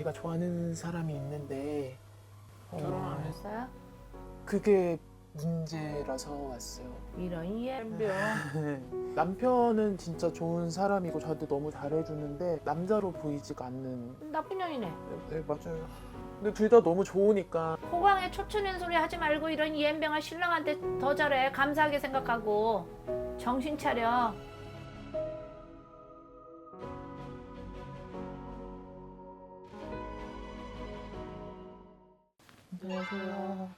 제가 좋아하는 사람이 있는데 어, 결혼 안 했어요? 그게 문제라서 왔어요. 이런 이엠병 남편은 진짜 좋은 사람이고 저한테 너무 잘해주는데 남자로 보이지가 않는. 나쁜 년이네. 네, 맞아요. 근데 둘 다 너무 좋으니까 호강에 초추는 소리 하지 말고 이런 이엠병아 신랑한테 더 잘해. 감사하게 생각하고 정신 차려. 안녕하세요.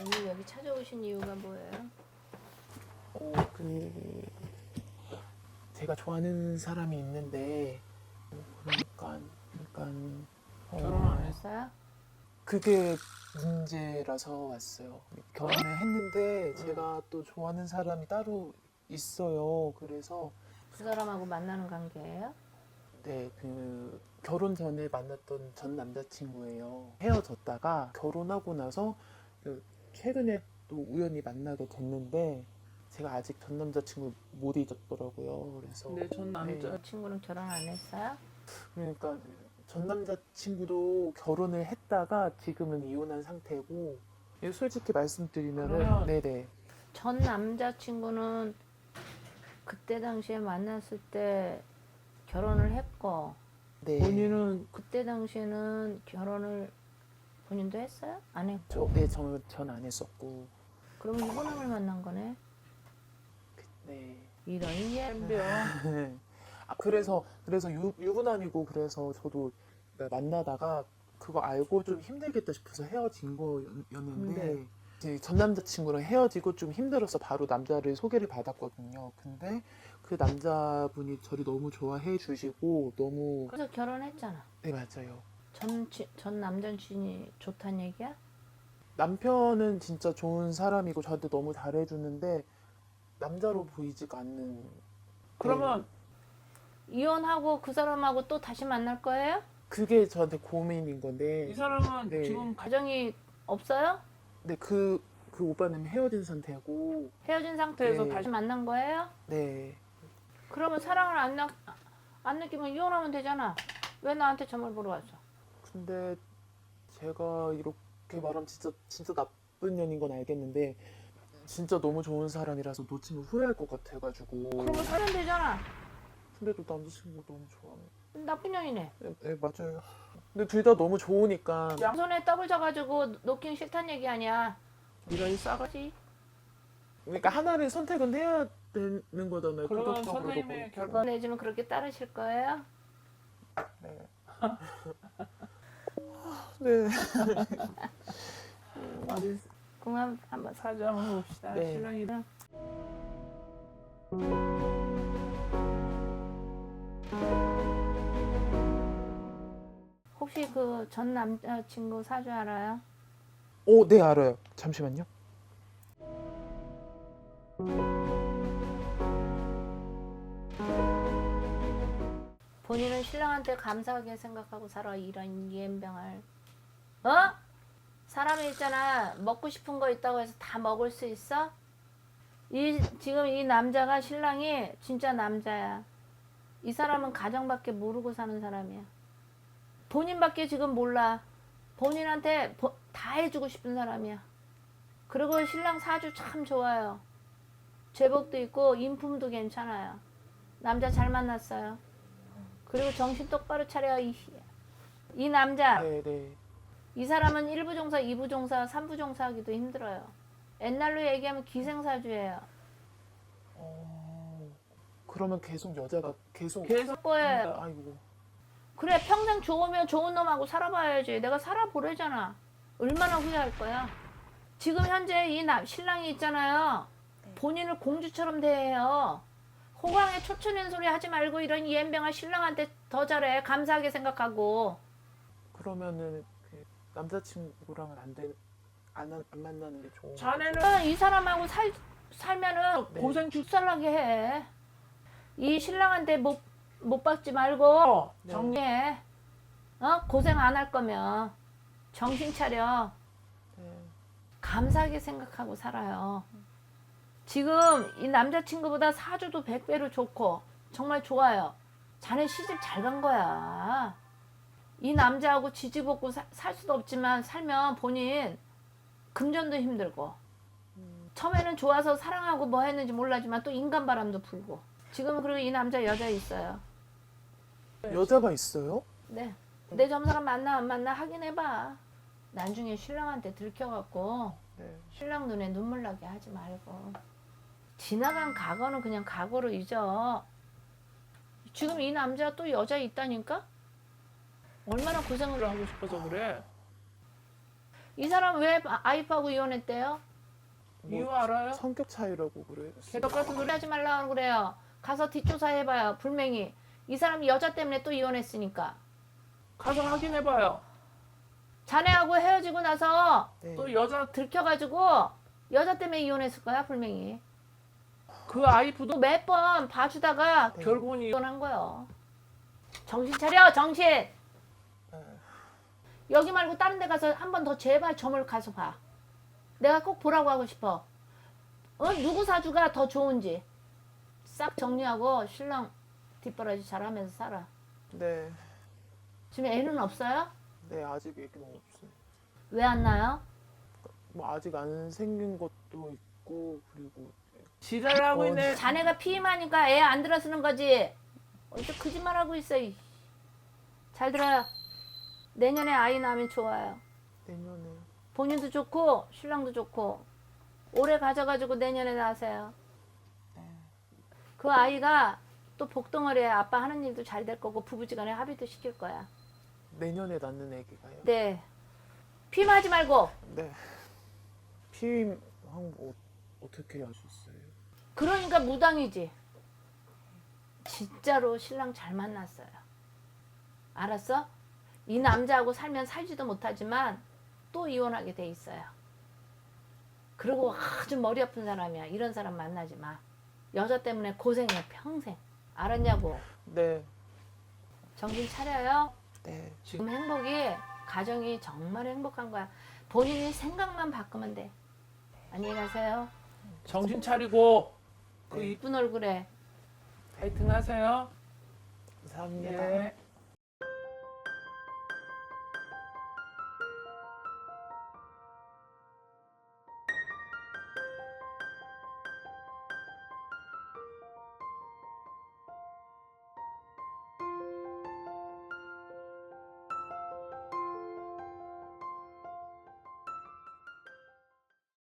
오늘 여기 찾아오신 이유가 뭐예요? 어, 그 제가 좋아하는 사람이 있는데 그러니까 약간 어, 결혼 안 했어요? 그게 문제라서 왔어요. 결혼을 했는데 제가 또 좋아하는 사람이 따로 있어요. 그래서 그 사람하고 만나는 관계예요? 네, 그 결혼 전에 만났던 전 남자친구예요. 헤어졌다가 결혼하고 나서 그 최근에 또 우연히 만나게 됐는데 제가 아직 전 남자친구 못 잊었더라고요. 그래서 근데 전 남자 그 친구는 결혼 안 했어요? 그러니까 전 남자친구도 결혼을 했다가 지금은 이혼한 상태고 솔직히 말씀드리면은 그러면- 네네 전 남자친구는 그때 당시에 만났을 때 결혼을 했고 네. 본인은 그때 당시에는 결혼을 본인도 했어요? 안 했고 저, 네, 저는 전안 했었고 그럼 유부남을 만난 거네 네. 이런 이엠병 아 그래서 그래서 유, 유부남이고 그래서 저도 만나다가 그거 알고 좀 힘들겠다 싶어서 헤어진 거였는데 네. 제전 남자친구랑 헤어지고 좀 힘들어서 바로 남자를 소개를 받았거든요. 근데 그 남자분이 저를 너무 좋아해 주시고 너무 그래서 결혼했잖아 네 맞아요. 전, 치- 전 남자친이 좋단 얘기야? 남편은 진짜 좋은 사람이고 저한테 너무 잘해주는데 남자로 보이지가 않는 그러면 이혼하고 그 사람하고 또 다시 만날 거예요? 그게 저한테 고민인 건데 이 사람은 네. 지금 가- 가정이 없어요? 근데 그, 그 오빠는 헤어진 상태고 헤어진 상태에서 네. 다시 만난 거예요? 네 그러면 사랑을 안, 나, 안 느끼면 이혼하면 되잖아. 왜 나한테 점을 보러 왔어? 근데 제가 이렇게 말하면 진짜 진짜 나쁜 년인 건 알겠는데 진짜 너무 좋은 사람이라서 놓치면 후회할 것 같아가지고. 그러면 살면 되잖아. 근데도 남자친구 너무 좋아해 나쁜 년이네. 네, 네 맞아요. 근데 둘 다 너무 좋으니까. 양손에 떡을 져가지고 놓긴 싫단 얘기 아니야. 이런 싸가 그지? 그러니까 하나를 선택은 해야 되는 거잖아요 그러면 선생님의 그렇고. 결과 내지면 그렇게 따르실 거예요? 네. 네. 어디 그럼 한번 사정을 봅시다 네. 신랑이 혹시 그 전 남자친구 사주 알아요? 오, 네 알아요. 잠시만요. 본인은 신랑한테 감사하게 생각하고 살아 이런 이엠병을. 어? 사람이 있잖아. 먹고 싶은 거 있다고 해서 다 먹을 수 있어? 이 지금 이 남자가 신랑이 진짜 남자야. 이 사람은 가정밖에 모르고 사는 사람이야. 본인밖에 지금 몰라. 본인한테 보- 다 해주고 싶은 사람이야. 그리고 신랑 사주 참 좋아요. 제복도 있고 인품도 괜찮아요. 남자 잘 만났어요 그리고 정신 똑바로 차려 이, 이 남자 네, 네. 이 사람은 1부 종사, 2부 종사, 3부 종사 하기도 힘들어요. 옛날로 얘기하면 기생사주예요. 어, 그러면 계속 여자가 계속 계속 거예요. 아이고. 그래 평생 좋으면 좋은 놈하고 살아봐야지. 내가 살아보래잖아. 얼마나 후회할 거야. 지금 현재 이 남, 신랑이 있잖아요. 본인을 공주처럼 대해요. 호강에 초추는 소리 하지 말고 이런 이엠병아 신랑한테 더 잘해. 감사하게 생각하고. 그러면은 그 남자친구랑은 안 돼. 안, 안 만나는 게 좋은 자네는 이 사람하고 살, 살면은 네. 고생 주 죽살나게 해. 이 신랑한테 못, 못 받지 말고 어, 네. 정리해. 어? 고생 안 할 거면 정신 차려. 네. 감사하게 생각하고 살아요. 지금 이 남자친구보다 사주도 100배로 좋고 정말 좋아요. 자네 시집 잘 간 거야. 이 남자하고 지지볶고 사- 살 수도 없지만 살면 본인 금전도 힘들고 처음에는 좋아서 사랑하고 뭐 했는지 몰라지만 또 인간 바람도 불고 지금은 그리고 이 남자 여자 있어요. 여자가 있어요? 네. 내 점사람 만나 안 만나 확인해봐. 나중에 신랑한테 들켜갖고 네. 신랑 눈에 눈물 나게 하지 말고 지나간 과거는 그냥 과거로 잊어. 지금 이 남자 또 여자 있다니까? 얼마나 고생을 하고 싶어서 그래. 이 사람 왜 아이프하고 이혼했대요? 뭐 이유 알아요? 성격 차이라고 그래요. 개덕 같은 그래 소리 하지 말라고 그래요. 가서 뒷조사 해봐요. 불맹이. 이 사람이 여자 때문에 또 이혼했으니까. 가서 확인해봐요. 자네하고 헤어지고 나서 네. 또 여자 들켜가지고 여자 때문에 이혼했을 거야 불맹이. 그 아이프도 또몇번 봐주다가 네. 결국은 이 이혼한 거요. 정신 차려 정신. 네. 여기 말고 다른 데 가서 한 번 더 제발 점을 가서 봐. 내가 꼭 보라고 하고 싶어. 어? 누구 사주가 더 좋은지 싹 정리하고 신랑 뒷바라지 잘하면서 살아. 네. 지금 애는 없어요? 네, 아직 얘기는 없어요. 왜 안 나요? 뭐 아직 안 생긴 것도 있고 지랄하고 어, 있네. 자네가 피임하니까 애 안 들어 쓰는 거지. 어째 거짓말하고 있어. 이. 잘 들어요. 내년에 아이 낳으면 좋아요. 내년에 본인도 좋고 신랑도 좋고 오래 가져가지고 내년에 낳으세요. 그 아이가 또 복덩어리에 아빠 하는 일도 잘 될 거고 부부지간에 합의도 시킬 거야. 내년에 낳는 애기가요. 네. 피임하지 말고 네. 피임 한거 어떻게 하셨어요? 그러니까 무당이지. 진짜로 신랑 잘 만났어요. 알았어? 이 남자하고 살면 살지도 못하지만 또 이혼하게 돼 있어요. 그리고 아주 머리 아픈 사람이야. 이런 사람 만나지 마. 여자 때문에 고생해 평생. 알았냐고. 네. 정신 차려요. 네. 지금 행복이 가정이 정말 행복한 거야. 본인이 생각만 바꾸면 돼. 안녕히 가세요. 정신 차리고 그 네. 이 이쁜 얼굴에 파이팅 하세요. 감사합니다. 예.